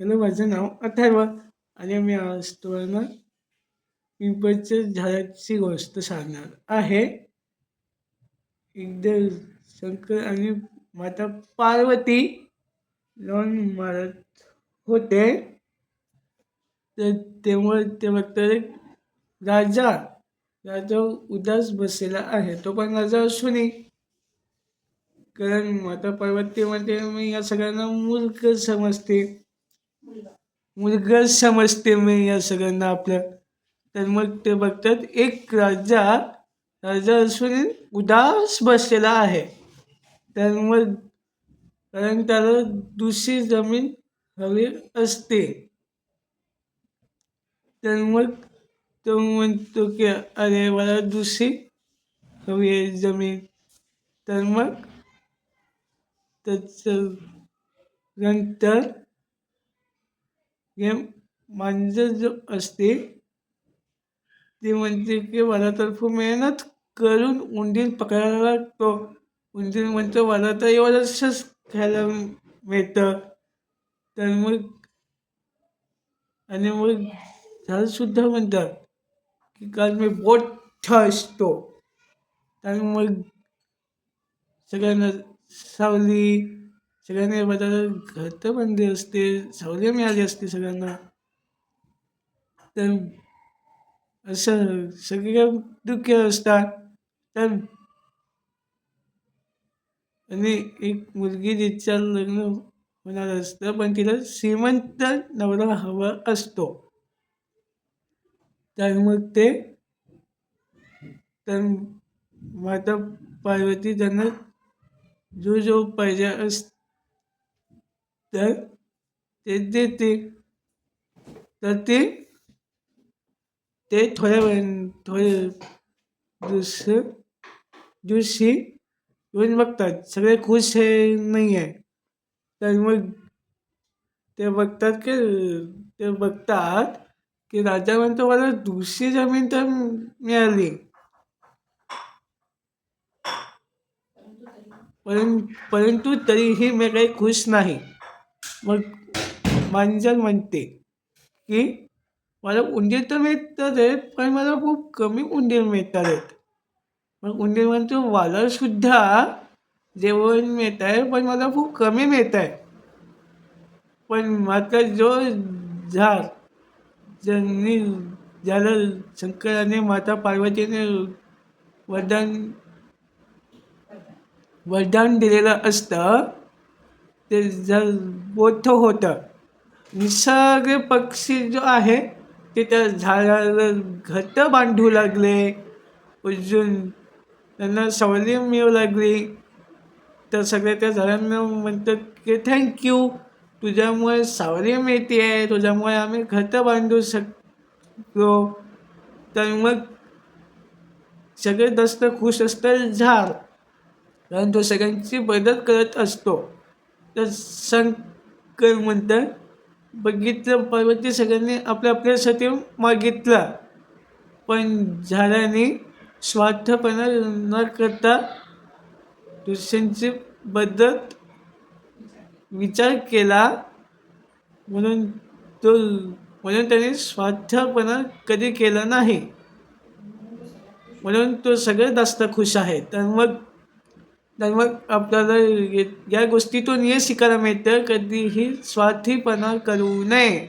Hello माझं नाव अथर्व आणि मी आज तुम्हाला पिंपळच्या झाडाची गोष्ट सांगणार आहे. एकदा शंकर आणि माता पार्वती लॉन मारत होते. तर तेव्हा ते बघतात राजा राजा उदास बसलेला आहे. तो पण राजा असूनही कारण माता पार्वती म्हणते मी या सगळ्यांना मूर्ख समजते. मुलगा. समजते मी या सगळ्यांना आपल्या. तर मग ते बघतात एक राजा राजा असून उदास बसलेला आहे. तर मग कारण त्याला दुसरी जमीन हवी असते. तर मग तो म्हणतो की अरे मला दुसरी हवी आहे जमीन. तर मग त्याचं नंतर हे मांजर जो असते ती म्हणते की मला तर खूप मेहनत करून उंदीर पकडायला लागतो. उंदीर म्हणतो मला तर एवढंच खायला मिळतं. तर मग आणि मग झाडसुद्धा म्हणतात की काल मी मोठा असतो. आणि मग सगळ्यांना सावली सगळ्यांनी बदल घरं बनले असते सवले मिळाली असते सगळ्यांना. तर असं सगळे दुःखी असतात. तर आणि एक मुलगी तिच्या लग्न होणार असतं पण तिला श्रीमंत नवरा हवा असतो. तर मग ते तर माता पार्वती त्यांना जो जो पाहिजे अस तर ते देते. तर ते ते थोड्या वेळ थोडे दिवस दिवशी येऊन बघतात. सगळे खुश हे नाही आहे. तर मग ते बघतात की ते बघतात की राजा म्हणतो मला दुसरी जमीन तर मिळाली. परंतु तरीही मी काही खुश नाही. मग मांजर म्हणते की मला उंदीर तर मिळतात आहेत पण मला खूप कमी उंदीर मिळतात आहेत. मग उंदीर म्हणतो वालासुद्धा जेवण मिळत आहे पण मला खूप कमी मिळत आहे. पण मात्र जो झाड ज्यांनी ज्याला शंकराने माता पार्वतीने वरदान वरदान दिलेलं असतं ते जर मोठं होतं. निसर्ग पक्षी जो आहे ते त्या झाडाला घटं बांधू लागले. अजून त्यांना सावली मिळू लागली. तर सगळ्या त्या झाडांना म्हणतात की थँक्यू तुझ्यामुळे सावली मिळते आहे तुझ्यामुळे आम्ही घट्ट बांधू शकतो तर मग सगळे जास्त खुश असतात झाड. कारण तो सगळ्यांची मदत करत असतो. तर शंकर म्हणतात बघितलं पार्वती सगळ्यांनी आपल्या आपल्यासाठी मागितला. पण झाडाने स्वार्थपणा न करता दुसऱ्यांची बद्दत विचार केला. म्हणून तो म्हणून त्याने स्वार्थपणा कधी केला नाही. म्हणून तो सगळ्यात जास्त खुश आहे तर मग तर मग आपल्याला या गोष्टीतून हे शिकायला मिळतं कधीही स्वार्थीपणा करू नये.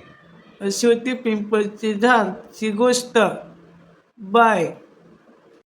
अशी होती पिंपळची झाडची गोष्ट. बाय.